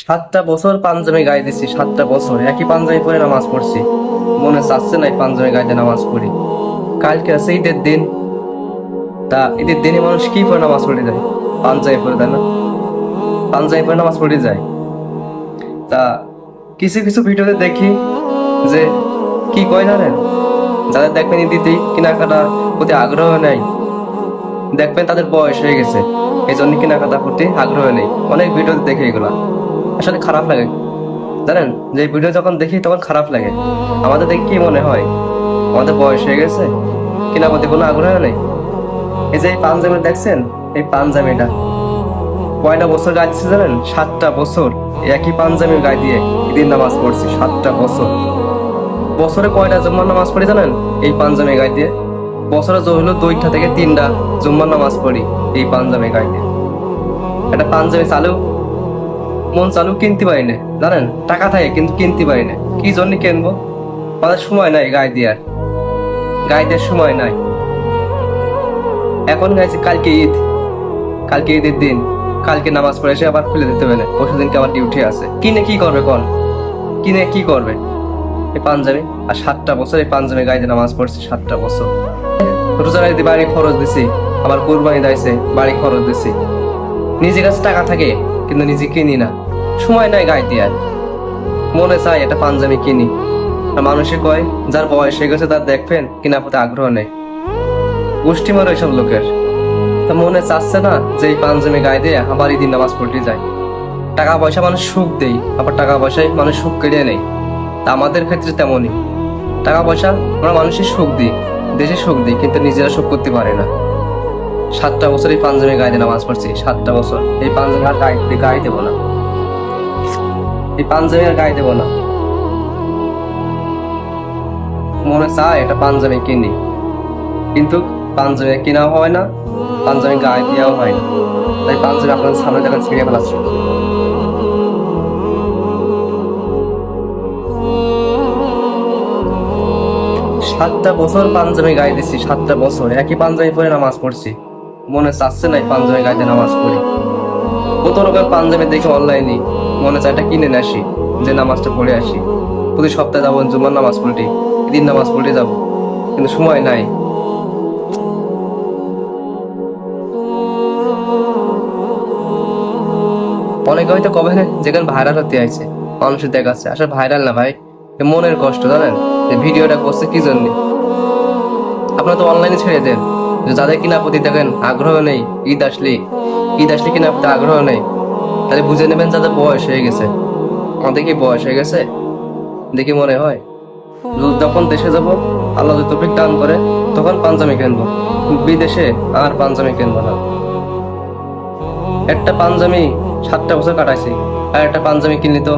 সাতটা বছর পাঞ্জাবি গায়ে দিছি সাতটা বছর। একই পাঞ্জাবি পরে নামাজ পড়ছি। মনে চাচ্ছে না পাঞ্জাবি গায়ে নামাজ পড়ি। কালকে আছে ঈদের দিন। তা ঈদের দিনে মানুষ কি পরে নামাজ পড়ে যায়? পাঞ্জাবি পরে দেয় না? পাঞ্জাবি পরে নামাজ পড়ে যায়। তা কিছু কিছু ভিডিওতে দেখি যে, কি কয় জানেন? যাদের দেখবেন ঈদিতেই কেনাকাটার প্রতি আগ্রহ নেই, দেখবেন তাদের বয়স হয়ে গেছে। এই জন্য কেনাকাটার প্রতি আগ্রহ নেই। অনেক ভিডিওতে দেখে এগুলা। আসলে খারাপ লাগে। জানেন, যে ভিডিও যখন দেখি তখন খারাপ লাগে। আমাদের দেখে কি মনে হয়? আমাদের বয়স হয়ে গেছে কেনার প্রতি কোনো আগ্রহ নেই? এই যে এই পাঞ্জাবি দেখছেন? এই পাঞ্জাবিটা। কয়টা বছর দিচ্ছে জানেন? সাতটা বছর। একই পাঞ্জাবির গায়ে দিয়ে ঈদের নামাজ পড়ছি, সাতটা বছর। বছরে কয়টা জুম্মার নামাজ পড়ি জানেন? এই পাঞ্জাবি গায়ে দিয়ে। বছরে হলো দুইটা থেকে তিনটা জুম্মার নামাজ পড়ি এই পাঞ্জাবি গায়ে দিয়ে। একটা পাঞ্জাবি চালু। মন চালু কিনতে পারি না। জানেন, টাকা থাকে কিন্তু কিনতে পারি না। কি জন্য কিনবো? আমাদের সময় নাই গায়ে দেওয়ার গায়ে দেওয়ার সময় নাই। এখন গাইছে কালকে ঈদ। কালকে ঈদের দিন। কালকে নামাজ পড়ে এসে আবার খুলে দিতে হবে পরশু দিনকে আবার ডিউটি আছে। কিনে কি করবে কোন? কিনে কি করবে? এই পাঞ্জাবি? আর সাতটা বছর এই পাঞ্জাবি গাইতে নামাজ পড়ছি সাতটা বছর। রোজার ঈদে বাড়ি খরচ দিছি। আবার কোরবানি দাইছে বাড়ি খরচ দিছি। নিজের কাছে টাকা থাকে। কিন্তু নিজে কিনি না। সময় নাই গায়ে দিয়ে আর। মনে চাই একটা পাঞ্জাবি কিনি। আর মানুষে কয়, যার বয়স হয়ে গেছে তার দেখবেন কিনা প্রতি আগ্রহ নেই। গোষ্ঠী মারো এইসব লোকের। তা মনে চাচ্ছে না যে এই পাঞ্জাবি গায়ে দিয়ে আবার ঈদিন নামাজ পড়তে যায়। টাকা পয়সা মানুষ সুখ দেই আবার টাকা পয়সায় মানুষ সুখ কেড়ে নেই তা আমাদের ক্ষেত্রে তেমনই। টাকা পয়সা আমরা মানুষের সুখ দিই, দেশে সুখ দিই, কিন্তু নিজেরা সুখ করতে পারে না। সাতটা বছর এই পাঞ্জাবি গায়ে নামাজ পড়ছি, সাতটা বছর। এই পাঞ্জাবি আর গায়ে গায়ে দেবো না। এই পাঞ্জাবি আর গায়ে দেবো না। মনে চায় এটা পাঞ্জাবি কিনি। কিন্তু পাঞ্জাবি কেনাও হয় না, পাঞ্জাবি গায়ে দেওয়াও হয় না। তাই পাঞ্জাবি আপনার সামনে দেখা ছিঁড়ে ফেলাচ্ছে। সাতটা বছর পাঞ্জাবি গায়ে দিছি, সাতটা বছর। একই পাঞ্জাবি পরে নামাজ পড়ছি। মনে চাচ্ছে না এই পাঞ্জাবি গায়ে নামাজ পড়ি। কত রকম পাঞ্জাবি দেখে অনলাইনে মনে চায় এটা কিনে আসি, যে নামাজটা পড়ে আসি। প্রতি সপ্তাহে যাব, জুমার নামাজ পড়ি দিন নামাজ পড়ে যাব, কিন্তু সময় নাই। অনেকে হয়তো কবে না যেখানে ভাইরাল হতে আইছে, মানুষের দেখাচ্ছে আসলে ভাইরাল না ভাই মনের কষ্ট, জানেন? ভিডিওটা করছে কি জন্য? আপনারা তো অনলাইনে ছেড়ে দেন। যাদের কিনা প্রতি দেখেন আগ্রহ নেই, ঈদ আসলে ঈদ আসলে কিনা প্রতি আগ্রহ নেই, তাহলে বুঝে নেবেন যাদের বয়স হয়ে গেছে। আমাদের কি বয়স হয়ে গেছে, দেখি মনে হয় যখন দেশে যাব, আল্লাহ যদি তৌফিক দান করে, তখন পাঞ্জাবি কিনবো। বিদেশে আর পাঞ্জাবি কিনবো না। একটা পাঞ্জাবি সাতটা বছর কাটাইছি, আর একটা পাঞ্জাবি কিনলে তো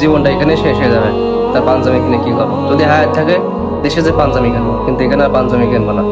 জীবনটা এখানে শেষ হয়ে যাবে। তার পাঞ্জাবি কিনে কি করব? যদি হায়াত থাকে, দেশে যে পাঞ্জাবি কিনবো, কিন্তু এখানে আর পাঞ্জাবি কিনবো না।